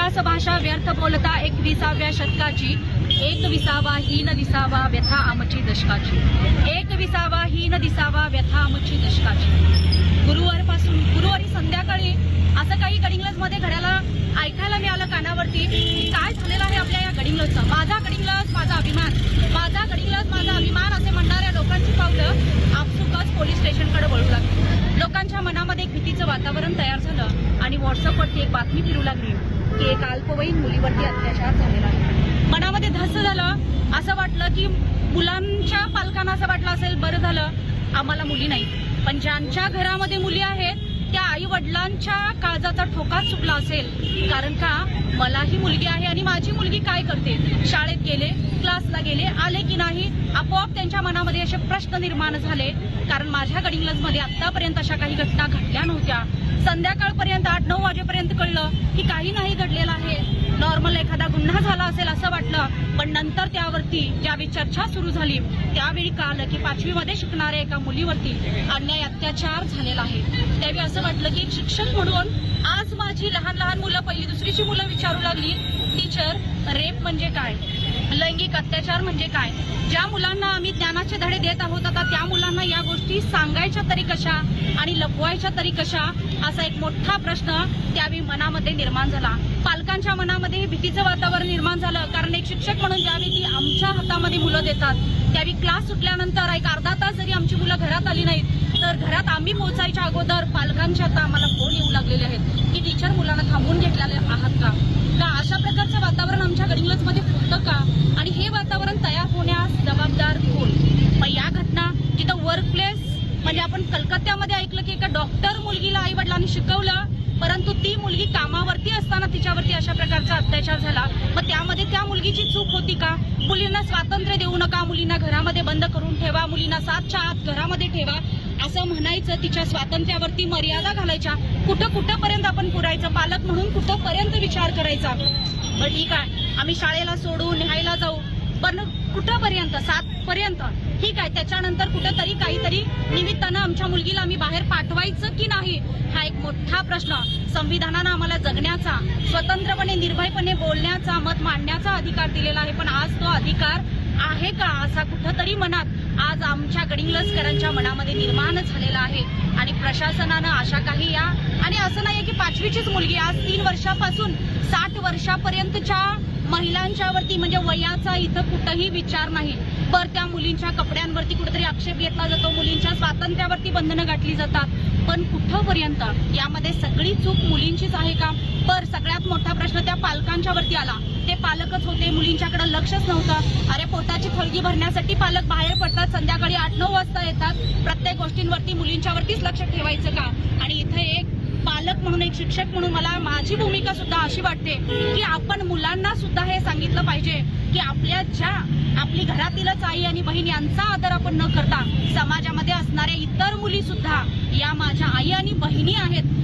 तुमच्याच भाषा व्यर्थ बोलता एकविसाव्या शतकाची एक विसावा हीन दिसावा व्यथा आमची दशकाची. एक विसावा हीन दिसावा व्यथा आमची दशकाची. गुरुवारपासून गुरुवारी संध्याकाळी असं काही गडिंग्लजमध्ये घड्याला ऐकायला मिळालं कानावरती की काय झालेलं आहे आपल्या या गडिंग्लजचं? माझा गडिंग्लज माझा अभिमान. माझा गडिंग्लज माझा अभिमान असे म्हणणाऱ्या लोकांची पावलं आपसुकच पोलीस स्टेशनकडे वळू लागली. लोकांच्या मनामध्ये एक भीतीचं वातावरण तयार झालं आणि व्हॉट्सअपवरती एक बातमी फिरू लागली. की एक अल्पवयीन मुलीवरती अत्याचार झालेला आहे. मनामध्ये धस झालं असं वाटलं की मुलांच्या पालकांना असं वाटलं असेल बरं झालं आम्हाला मुली नाही पण ज्यांच्या घरामध्ये मुली आहेत त्या आई वडिलांच्या काळजाचा ठोका चुकला असेल. कारण का मलाही मुलगी आहे आणि माझी मुलगी काय करते? शाळेत गेले क्लासला गेले आले की नाही आपोआप त्यांच्या मनामध्ये असे प्रश्न निर्माण झाले. कारण माझ्या गडिंग्लजमध्ये आतापर्यंत अशा काही घटना घडल्या नव्हत्या. संध्याकाळपर्यंत आठ नऊ वाजेपर्यंत कळलं की काही नाही नॉर्मल एखादा गुन्हा झाला असेल असं वाटलं पण नंतर त्यावरती ज्यावेळी चर्चा सुरू झाली त्यावेळी कळालं की पाचवीमध्ये शिकणाऱ्या एका मुलीवरती अन्याय अत्याचार झालेला आहे. त्यावेळी असं वाटलं की शिक्षण म्हणून आज माझी लहान लहान मुलं पहिली दुसरीची मुलं विचारू लागली टीचर रेप म्हणजे काय? लैंगिक अत्याचार म्हणजे काय? ज्या मुलांना आम्ही ज्ञानाचे धडे देत आहोत आता त्या मुलांना या गोष्टी सांगायच्या तरी कशा आणि लपवायच्या तरी कशा? असा एक मोठा प्रश्न त्यावेळी मनामध्ये निर्माण झाला. पालकांच्या मनामध्ये भीतीचं वातावरण निर्माण झालं. कारण एक शिक्षक म्हणून ज्यावेळी ती आमच्या हातामध्ये मुलं देतात त्यावेळी क्लास सुटल्यानंतर एक अर्धा तास जरी आमची मुलं घरात आली नाहीत तर घरात आम्ही पोहोचायच्या अगोदर पालकांच्या आता आम्हाला फोन येऊ लागलेले आहेत की टीचर मुलांना थांबून घेतलेले आहात का? का अशा प्रकारचं वातावरण आमच्या गडिंग्लजमध्ये होतं का? आणि हे वातावरण तयार होण्यास जबाबदार कोण? मग या घटना जिथं वर्क प्लेस म्हणजे आपण कलकत्त्यामध्ये ऐकलं की एका डॉक्टर मुलगीला आई वडिलांनी शिकवलं परंतु ती मुलगी कामावरती असताना तिच्यावरती अशा प्रकारचा अत्याचार झाला मग त्यामध्ये त्या मुलगीची चूक होती का मुलींना ठेवा मुलींना घरामध्ये बंद करून ठेवा मुलींना सातच्या आत घरामध्ये ठेवा असं म्हणायचं तिच्या स्वातंत्र्यावरती मर्यादा घालायच्या. कुठं कुठंपर्यंत आपण पुरायचं? पालक म्हणून कुठंपर्यंत विचार करायचा? बरं ठीक आहे. आम्ही शाळेला सोडू न्यायला जाऊ. पण कुठंपर्यंत? सात पर्यंत ठीक आहे. त्याच्यानंतर कुठंतरी काहीतरी निमित्तानं आमच्या मुलगीला आम्ही बाहेर पाठवायचं की नाही? हा एक मोठा प्रश्न. संविधानानं आम्हाला जगण्याचा स्वतंत्रपणे निर्भयपणे बोलण्याचा मत मांडण्याचा अधिकार दिलेला आहे. पण आज तो अधिकार आहे का असा कुठंतरी मनात आज आमच्या गडिंग्लजकरांच्या मनामध्ये निर्माण झालेला आहे. आणि प्रशासनानं अशा काही या आणि असं नाही की पाचवीचीच मुलगी आज तीन वर्षापासून साठ वर्षापर्यंतच्या महिलांच्या वरती म्हणजे वयाचा इथं कुठंही विचार नाही. पर त्या मुलींच्या कपड्यांवरती कुठेतरी आक्षेप घेतला जातो मुलींच्या स्वातंत्र्यावरती बंधनं गाठली जातात. पण कुठंपर्यंत? यामध्ये सगळी चूक मुलींचीच आहे का? पर सगळ्यात मोठा प्रश्न त्या पालकांच्या वरती आला. ते पालकच होते मुलींच्याकडे लक्षच नव्हतं. अरे पोटाची थळगी भरण्यासाठी पालक बाहेर पडतात संध्याकाळी आठ नऊ वाजता येतात. प्रत्येक गोष्टींवरती मुलींच्यावरतीच लक्ष ठेवायचं का? आणि इथे एक पालक म्हणून एक शिक्षक म्हणून मला माझी भूमिका सुद्धा अशी वाटते की आपण मुलांना सुद्धा हे सांगितलं पाहिजे की आपल्या ज्या आपली घरातीलच आई आणि बहीण यांचा आदर आपण न करता समाजामध्ये असणाऱ्या इतर मुली सुद्धा या माझ्या आई आणि बहिणी आहेत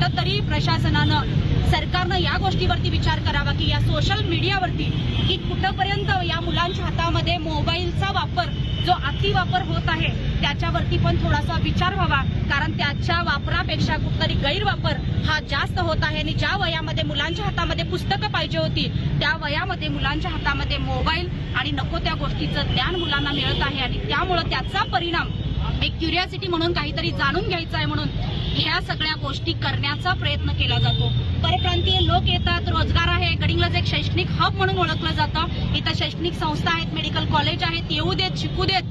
वाटतं तरी प्रशासनानं सरकारनं या गोष्टीवरती विचार करावा की या सोशल मीडियावरती की कुठंपर्यंत या मुलांच्या हातामध्ये मोबाईलचा वापर जो अतिवापर होत आहे त्याच्यावरती पण थोडासा विचार व्हावा. कारण त्याच्या वापरापेक्षा कुठतरी गैरवापर हा जास्त होत आहे. आणि ज्या वयामध्ये मुलांच्या हातामध्ये पुस्तकं पाहिजे होती त्या वयामध्ये मुलांच्या हातामध्ये मोबाईल आणि नको त्या गोष्टीचं ज्ञान मुलांना मिळत आहे. आणि त्यामुळं त्याचा परिणाम एक क्युरियासिटी म्हणून काहीतरी जाणून घ्यायचं आहे म्हणून ह्या सगळ्या गोष्टी करण्याचा प्रयत्न केला जातो. परप्रांतीय लोक येतात रोजगार आहे. गडिंग्लज एक शैक्षणिक हब म्हणून ओळखलं जातं. इथं शैक्षणिक संस्था आहेत मेडिकल कॉलेज आहेत. येऊ देत शिकू देत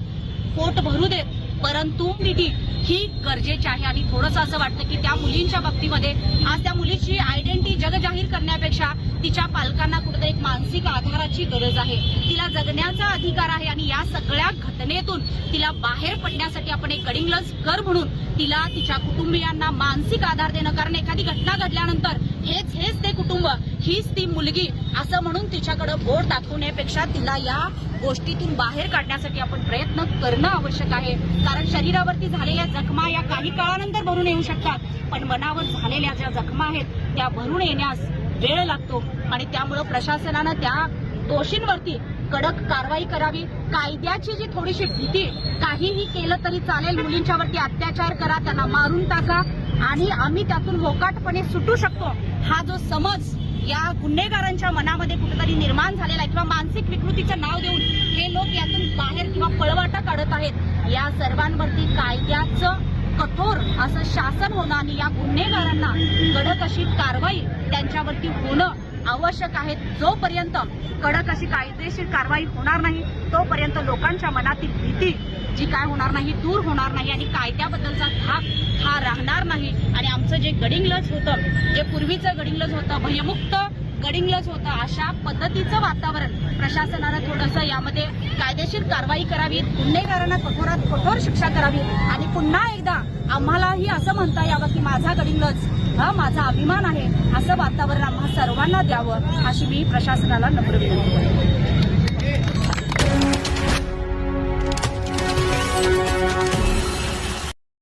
पोट भरू देत. परंतु निधी ही गरजेची आहे. आणि थोडंसं असं वाटतं की त्या मुलींच्या बाबतीमध्ये आज त्या मुलीची आयडेंटिटी जगजाहीर करण्यापेक्षा तिच्या पालकांना कुठेतरी एक मानसिक आधाराची गरज आहे. तिला जगण्याचा अधिकार आहे आणि या सगळ्या घटनेतून तिला बाहेर पडण्यासाठी आपण एक गडिंग्लज कर म्हणून तिला तिच्या कुटुंबियांना मानसिक आधार देणं कारण एखादी घटना घडल्यानंतर हेच हेच ते कुटुंब. हीच ती मुलगी. असं म्हणून तिच्याकडे बोट दाखवण्यापेक्षा तिला या गोष्टीतून बाहेर काढण्यासाठी आपण प्रयत्न करणं आवश्यक आहे. कारण शरीरावरती झालेल्या जखमा या काही काळानंतर भरून येऊ शकतात. पण मनावर झालेल्या ज्या जखमा आहेत त्या भरून येण्यास वेळ लागतो. आणि त्यामुळं प्रशासनानं त्या दोषींवरती कडक कारवाई करावी. कायद्याची जी थोडीशी भीती काहीही केलं तरी चालेल. मुलींच्यावरती अत्याचार करा त्यांना मारून टाका. आणि आम्ही त्यातून होकाटपणे सुटू शकतो. हा जो समज या गुन्हेगारांच्या मनामध्ये कुठेतरी निर्माण झालेला आहे किंवा मानसिक विकृतीचं नाव देऊन हे लोक यातून बाहेर किंवा पळवाटा काढत आहेत या सर्वांवरती कायद्याचं कठोर असं शासन होणं आणि या गुन्हेगारांना कडक अशी कारवाई त्यांच्यावरती होणं आवश्यक आहे. जोपर्यंत कडक अशी कायदेशीर कारवाई होणार नाही तोपर्यंत लोकांच्या मनातील भीती जी काय होणार नाही दूर होणार नाही आणि कायद्याबद्दलचा धाक हा राहणार नाही. आणि आमचं जे गडिंगलज होतं जे पूर्वीचं गडिंगलज होतं भयमुक्त गडिंगलज होतं अशा पद्धतीचं वातावरण प्रशासनानं थोडंसं यामध्ये कायदेशीर कारवाई करावी गुन्हेगारांना कठोरात कठोर शिक्षा करावी आणि पुन्हा एकदा आम्हालाही असं म्हणता यावं की माझा गडिंगलज हा माझा अभिमान आहे असं वातावरण आम्हा सर्वांना द्यावं अशी मी प्रशासनाला नम्र विनंती करते.